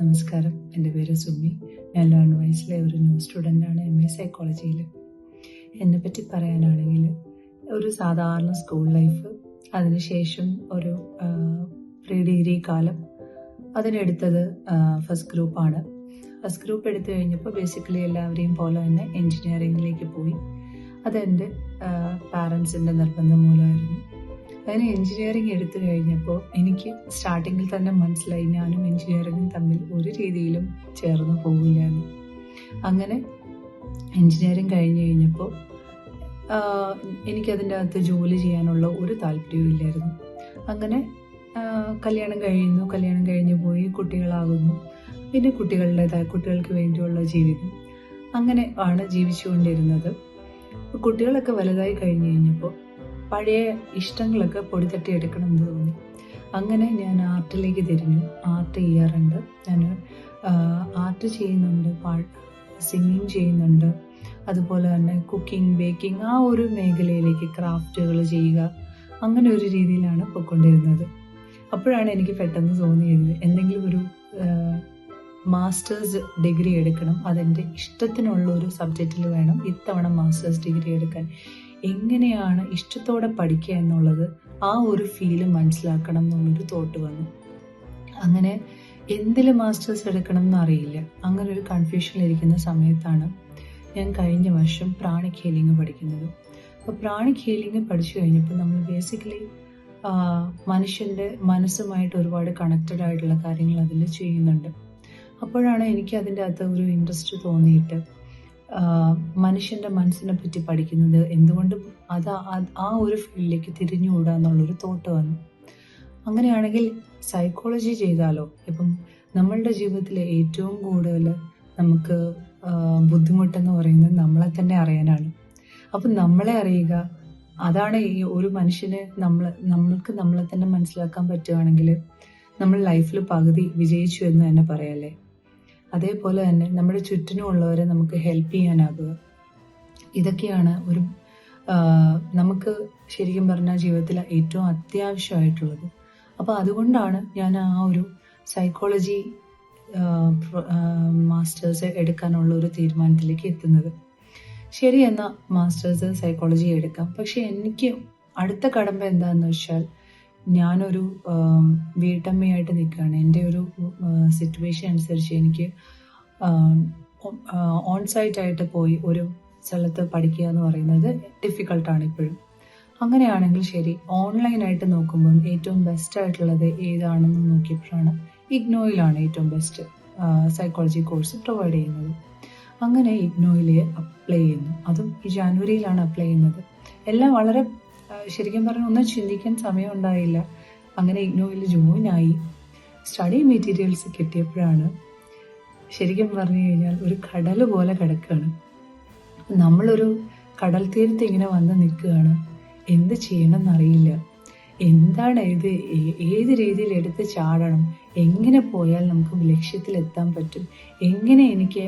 നമസ്കാരം. എന്റെ പേര് സുമി. ഞാൻ ലേൺ വൈസിലെ ഒരു ന്യൂ സ്റ്റുഡന്റാണ് എം. എ. സൈക്കോളജിയിൽ എന്നെ പറ്റി പറയാനാണെങ്കിൽ ഒരു സാധാരണ സ്കൂൾ ലൈഫ് അതിനുശേഷം ഒരു പ്രീ ഡിഗ്രി കാലം അതിനെടുത്തത് ഫസ്റ്റ് ഗ്രൂപ്പാണ് ഫസ്റ്റ് ഗ്രൂപ്പ് എടുത്തു കഴിഞ്ഞപ്പോൾ ബേസിക്കലി എല്ലാവരെയും പോലെ തന്നെ എൻജിനീയറിങ്ങിലേക്ക് പോയി. അതെന്റെ പാരൻസിന്റെ നിർബന്ധം മൂലമായിരുന്നു. അങ്ങനെ എൻജിനീയറിംഗ് എടുത്തു കഴിഞ്ഞപ്പോൾ എനിക്ക് സ്റ്റാർട്ടിങ്ങിൽ തന്നെ മനസ്സിലായി ഞാനും എൻജിനീയറിംഗും തമ്മിൽ ഒരു രീതിയിലും ചേർന്ന് പോകില്ല എന്ന് അങ്ങനെ എൻജിനീയറിംഗ് കഴിഞ്ഞ് കഴിഞ്ഞപ്പോൾ എനിക്കതിന്റെ അകത്ത് ജോലി ചെയ്യാനുള്ള ഒരു താല്പര്യവും ഇല്ലായിരുന്നു. അങ്ങനെ കല്യാണം കഴിയുന്നു കല്യാണം കഴിഞ്ഞു പോയി കുട്ടികളാകുന്നു. പിന്നെ കുട്ടികളുടേതായ കുട്ടികൾക്ക് വേണ്ടിയുള്ള ജീവിതം. അങ്ങനെ ആണ് ജീവിച്ചുകൊണ്ടിരുന്നത്. കുട്ടികളൊക്കെ വലുതായി കഴിഞ്ഞ് കഴിഞ്ഞപ്പോൾ പഴയ ഇഷ്ടങ്ങളൊക്കെ പൊടിത്തട്ടി എടുക്കണം എന്ന് തോന്നി. അങ്ങനെ ഞാൻ ആർട്ടിലേക്ക് തിരിഞ്ഞു. ആർട്ട് ചെയ്യാറുണ്ട്. ഞാൻ ആർട്ട് ചെയ്യുന്നുണ്ട്. പാട്ട് സിംഗിങ് ചെയ്യുന്നുണ്ട്. അതുപോലെ തന്നെ കുക്കിംഗ് ബേക്കിംഗ് ആ ഒരു മേഖലയിലേക്ക് ക്രാഫ്റ്റുകൾ ചെയ്യുക അങ്ങനെ ഒരു രീതിയിലാണ് പോയിക്കൊണ്ടിരുന്നത്. അപ്പോഴാണ് എനിക്ക് പെട്ടെന്ന് തോന്നിയത് എന്തെങ്കിലും ഒരു മാസ്റ്റേഴ്സ് ഡിഗ്രി എടുക്കണം. അതെന്റെ ഇഷ്ടത്തിനുള്ള ഒരു സബ്ജക്റ്റിൽ വേണം ഇത്തവണ മാസ്റ്റേഴ്സ് ഡിഗ്രി എടുക്കാൻ. എങ്ങനെയാണ് ഇഷ്ടത്തോടെ പഠിക്കുക എന്നുള്ളത് ആ ഒരു ഫീൽ മനസ്സിലാക്കണം എന്നുള്ളൊരു തോട്ട് വന്നു. അങ്ങനെ എന്തിൽ മാസ്റ്റേഴ്സ് എടുക്കണം എന്നറിയില്ല. അങ്ങനെ ഒരു കൺഫ്യൂഷനിലിരിക്കുന്ന സമയത്താണ് ഞാൻ കഴിഞ്ഞ വർഷം പ്രാണിക് ഹീലിംഗ് പഠിക്കുന്നത്. അപ്പോൾ പ്രാണിക് ഹീലിംഗ് പഠിച്ചു കഴിഞ്ഞപ്പോൾ നമ്മൾ ബേസിക്കലി മനുഷ്യന്റെ മനസ്സുമായിട്ട് ഒരുപാട് കണക്റ്റഡ് ആയിട്ടുള്ള കാര്യങ്ങൾ അതിൽ ചെയ്യുന്നുണ്ട്. അപ്പോഴാണ് എനിക്ക് അതിന്റെ അകത്ത് ഒരു ഇൻട്രസ്റ്റ് തോന്നിയിട്ട് മനുഷ്യന്റെ മനസ്സിനെ പറ്റി പഠിക്കുന്നത് എന്തുകൊണ്ട് അത് ആ- ഒരു ഫീൽഡിലേക്ക് തിരിഞ്ഞുകൂടുക എന്നുള്ളൊരു തോട്ട് വന്നു. അങ്ങനെയാണെങ്കിൽ സൈക്കോളജി ചെയ്താലോ? ഇപ്പം നമ്മളുടെ ജീവിതത്തിലെ ഏറ്റവും കൂടുതൽ നമുക്ക് ബുദ്ധിമുട്ടെന്ന് പറയുന്നത് നമ്മളെ തന്നെ അറിയാനാണ്. അപ്പം നമ്മളെ അറിയുക അതാണ് ഈ ഒരു മനുഷ്യന് നമ്മൾ നമ്മൾക്ക് നമ്മളെ തന്നെ മനസ്സിലാക്കാൻ പറ്റുകയാണെങ്കിൽ നമ്മൾ ലൈഫിൽ പകുതി വിജയിച്ചു എന്ന് തന്നെ പറയാല്ലേ അതേപോലെ തന്നെ നമ്മുടെ ചുറ്റിനുമുള്ളവരെ നമുക്ക് ഹെൽപ്പ് ചെയ്യാനാകുക. ഇതൊക്കെയാണ് ഒരു നമുക്ക് ശരിക്കും പറഞ്ഞാൽ ജീവിതത്തിൽ ഏറ്റവും അത്യാവശ്യമായിട്ടുള്ളത്. അപ്പോൾ അതുകൊണ്ടാണ് ഞാൻ ആ ഒരു സൈക്കോളജി മാസ്റ്റേഴ്സ് എടുക്കാനുള്ള ഒരു തീരുമാനത്തിലേക്ക് എത്തുന്നത്. ശരി എന്നാൽ മാസ്റ്റേഴ്സ് സൈക്കോളജി എടുക്കാം. പക്ഷെ എനിക്ക് അടുത്ത കടമ്പ എന്താണെന്ന് വെച്ചാൽ ഞാനൊരു വീട്ടമ്മയായിട്ട് നിൽക്കുകയാണ്. എന്റെ ഒരു സിറ്റുവേഷൻ അനുസരിച്ച് എനിക്ക് ഓൺ സൈറ്റ് ആയിട്ട് പോയി ഒരു സ്ഥലത്ത് പഠിക്കുക എന്ന് പറയുന്നത് ഡിഫിക്കൾട്ടാണ് ഇപ്പോഴും. അങ്ങനെയാണെങ്കിൽ ശരി ഓൺലൈനായിട്ട് നോക്കുമ്പം ഏറ്റവും ബെസ്റ്റ് ആയിട്ടുള്ളത് ഏതാണെന്ന് നോക്കിയപ്പോഴാണ് ഇഗ്നോയിലാണ് ഏറ്റവും ബെസ്റ്റ് സൈക്കോളജി കോഴ്സ് പ്രൊവൈഡ് ചെയ്യുന്നത്. അങ്ങനെ ഇഗ്നോയിൽ അപ്ലൈ ചെയ്യുന്നു. അതും ഈ ജാനുവരിയിലാണ് അപ്ലൈ ചെയ്യുന്നത്. എല്ലാം വളരെ ശരിക്കും പറഞ്ഞാൽ ഒന്നും ചിന്തിക്കാൻ സമയമുണ്ടായില്ല. അങ്ങനെ ഇഗ്നോയിൽ ജോയിൻ ആയി. സ്റ്റഡി മെറ്റീരിയൽസ് കിട്ടിയപ്പോഴാണ് ശരിക്കും പറഞ്ഞു കഴിഞ്ഞാൽ ഒരു കടൽ പോലെ കിടക്കുകയാണ് നമ്മളൊരു കടൽ തീരത്ത് ഇങ്ങനെ വന്ന് നിൽക്കുകയാണ്. എന്ത് ചെയ്യണം എന്നറിയില്ല എന്താണ് ഇത്? ഏത് രീതിയിൽ എടുത്ത് ചാടണം? എങ്ങനെ പോയാൽ നമുക്ക് ലക്ഷ്യത്തിലെത്താൻ പറ്റും? എങ്ങനെ എനിക്ക്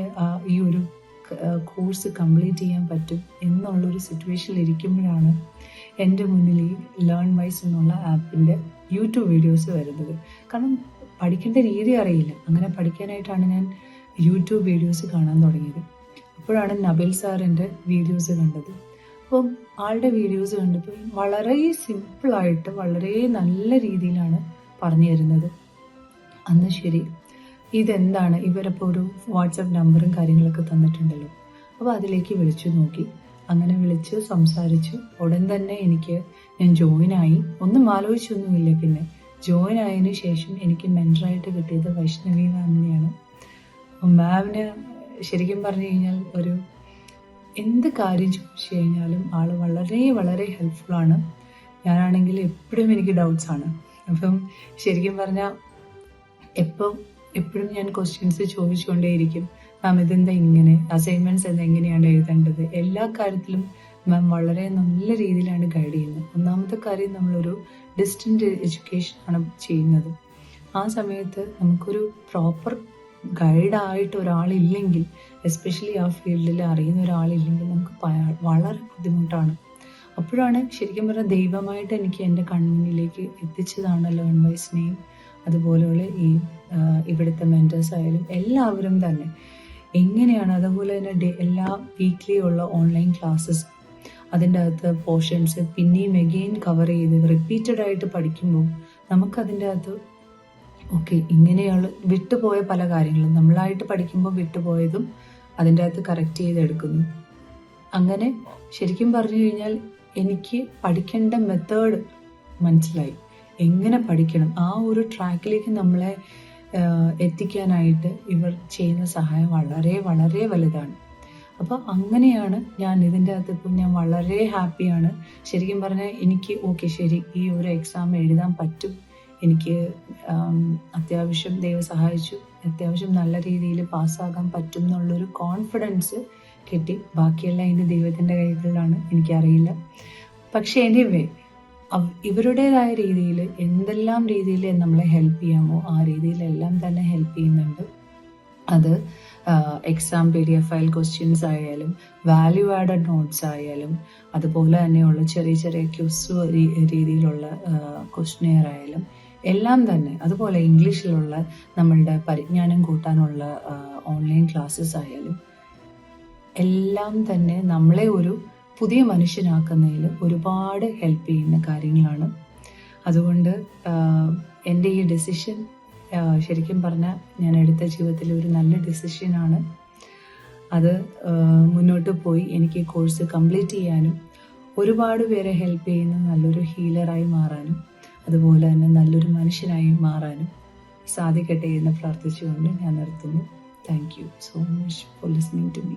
ഈ ഒരു കോഴ്സ് കംപ്ലീറ്റ് ചെയ്യാൻ പറ്റും? എന്നുള്ളൊരു സിറ്റുവേഷനിൽ ഇരിക്കുമ്പോഴാണ് എന്റെ മുന്നിൽ ഈ ലേൺ വൈസ് എന്നുള്ള ആപ്പിന്റെ യൂട്യൂബ് വീഡിയോസ് വരുന്നത്. കാരണം പഠിക്കേണ്ട രീതി അറിയില്ല. അങ്ങനെ പഠിക്കാനായിട്ടാണ് ഞാൻ യൂട്യൂബ് വീഡിയോസ് കാണാൻ തുടങ്ങിയത്. അപ്പോഴാണ് നബിൽ സാറിന്റെ വീഡിയോസ് കണ്ടത്. അപ്പം ആളുടെ വീഡിയോസ് കണ്ടപ്പോൾ വളരെ സിമ്പിളായിട്ട് വളരെ നല്ല രീതിയിലാണ് പറഞ്ഞു തരുന്നത്. അന്ന് ശരി ഇതെന്താണ്? ഇവരപ്പോൾ ഒരു വാട്സപ്പ് നമ്പറും കാര്യങ്ങളൊക്കെ തന്നിട്ടുണ്ടല്ലോ. അപ്പോൾ അതിലേക്ക് വിളിച്ചു നോക്കി. അങ്ങനെ വിളിച്ച് സംസാരിച്ചു. ഉടൻ തന്നെ എനിക്ക് ഞാൻ ജോയിൻ ആയി. ഒന്നും ആലോചിച്ചൊന്നുമില്ല പിന്നെ. ജോയിൻ ആയതിനു ശേഷം എനിക്ക് മെന്ററായിട്ട് കിട്ടിയത് വൈഷ്ണവി മാമിനെയാണ്. മാമിന് ശരിക്കും പറഞ്ഞു കഴിഞ്ഞാൽ ഒരു എന്ത് കാര്യം ചോദിച്ചു കഴിഞ്ഞാലും ആൾ വളരെ വളരെ ഹെൽപ്ഫുള്ളാണ് ഞാനാണെങ്കിൽ എപ്പോഴും എനിക്ക് ഡൗട്ട്സ് ആണ്. അപ്പം ശരിക്കും പറഞ്ഞാൽ എപ്പം എപ്പോഴും ഞാൻ ക്വസ്റ്റ്യൻസ് ചോദിച്ചുകൊണ്ടേയിരിക്കും. മാം ഇതെന്താ ഇങ്ങനെ? അസൈൻമെന്റ്സ് എന്താ? എങ്ങനെയാണ് എഴുതേണ്ടത്? എല്ലാ കാര്യത്തിലും മാം വളരെ നല്ല രീതിയിലാണ് ഗൈഡ് ചെയ്യുന്നത്. ഒന്നാമത്തെ കാര്യം നമ്മളൊരു ഡിസ്റ്റന്റ് എഡ്യൂക്കേഷൻ ആണ് ചെയ്യുന്നത്. ആ സമയത്ത് നമുക്കൊരു പ്രോപ്പർ ഗൈഡായിട്ട് ഒരാളില്ലെങ്കിൽ എസ്പെഷ്യലി ആ ഫീൽഡിൽ അറിയുന്ന ഒരാളില്ലെങ്കിൽ നമുക്ക് വളരെ ബുദ്ധിമുട്ടാണ്. അപ്പോഴാണ് ശരിക്കും പറഞ്ഞാൽ ദൈവമായിട്ട് എനിക്ക് എന്റെ കൺമുന്നിലേക്ക് എത്തിച്ചതാണ് വൈസ് വൈസിനെയും അതുപോലെയുള്ള ഈ ഇവിടുത്തെ മെന്റേഴ്സ് ആയാലും എല്ലാവരും തന്നെ. എങ്ങനെയാണ് അതുപോലെ തന്നെ എല്ലാ വീക്ക്ലി ഉള്ള ഓൺലൈൻ ക്ലാസ്സസ് അതിന്റെ അകത്ത് പോർഷൻസ് പിന്നെയും എഗെയിൻ കവർ ചെയ്ത് റിപ്പീറ്റഡ് ആയിട്ട് പഠിക്കുമ്പോൾ നമുക്കതിന്റെ അകത്ത് ഓക്കെ ഇങ്ങനെയുള്ള വിട്ടുപോയ പല കാര്യങ്ങളും നമ്മളായിട്ട് പഠിക്കുമ്പോൾ വിട്ടുപോയതും അതിന്റെ അകത്ത് കറക്റ്റ് ചെയ്തെടുക്കുന്നു. അങ്ങനെ ശരിക്കും പറഞ്ഞു കഴിഞ്ഞാൽ എനിക്ക് പഠിക്കേണ്ട മെത്തേഡ് മനസ്സിലായി. എങ്ങനെ പഠിക്കണം? ആ ഒരു ട്രാക്കിലേക്ക് നമ്മളെ എത്തിക്കാനായിട്ട് ഇവർ ചെയ്യുന്ന സഹായം വളരെ വളരെ വലുതാണ്. അപ്പോൾ അങ്ങനെയാണ് ഞാൻ ഇതിന്റെ അകത്ത് ഇപ്പം ഞാൻ വളരെ ഹാപ്പിയാണ് ശരിക്കും പറഞ്ഞാൽ എനിക്ക് ഓക്കെ ശരി ഈ ഒരു എക്സാം എഴുതാൻ പറ്റും. എനിക്ക് അത്യാവശ്യം ദൈവം സഹായിച്ചു. അത്യാവശ്യം നല്ല രീതിയിൽ പാസ്സാകാൻ പറ്റും എന്നുള്ളൊരു കോൺഫിഡൻസ് കിട്ടി. ബാക്കിയെല്ലാം എന്റെ ദൈവത്തിന്റെ കൈകളിലാണ്. എനിക്കറിയില്ല. പക്ഷേ എനിവേ ഇവരുടേതായ രീതിയിൽ എന്തെല്ലാം രീതിയിൽ നമ്മളെ ഹെൽപ്പ് ചെയ്യാമോ ആ രീതിയിലെല്ലാം തന്നെ ഹെൽപ്പ് ചെയ്യുന്നുണ്ട്. അത് exam P D F file questions ആയാലും വാല്യൂ ആഡഡ് നോട്ട്സ് ആയാലും അതുപോലെ തന്നെയുള്ള ചെറിയ ചെറിയ ക്യൂസ് രീതിയിലുള്ള ക്വസ്റ്റ്നെയർ ആയാലും എല്ലാം തന്നെ. അതുപോലെ ഇംഗ്ലീഷിലുള്ള നമ്മളുടെ പരിജ്ഞാനം കൂട്ടാനുള്ള ഓൺലൈൻ ക്ലാസ്സസ് ആയാലും എല്ലാം തന്നെ നമ്മളെ ഒരു പുതിയ മനുഷ്യനാക്കുന്നതിൽ ഒരുപാട് ഹെൽപ്പ് ചെയ്യുന്ന കാര്യങ്ങളാണ്. അതുകൊണ്ട് എന്റെ ഈ ഡെസിഷൻ ശരിക്കും പറഞ്ഞാൽ ഞാൻ എടുത്ത ജീവിതത്തിൽ ഒരു നല്ല ഡെസിഷനാണ് അത് മുന്നോട്ട് പോയി എനിക്ക് കോഴ്സ് കംപ്ലീറ്റ് ചെയ്യാനും ഒരുപാട് പേരെ ഹെൽപ്പ് ചെയ്യുന്ന നല്ലൊരു ഹീലറായി മാറാനും അതുപോലെ തന്നെ നല്ലൊരു മനുഷ്യനായി മാറാനും സാധിക്കട്ടെ എന്ന് പ്രാർത്ഥിച്ചുകൊണ്ട് ഞാൻ നിർത്തുന്നു. Thank you so much for listening to me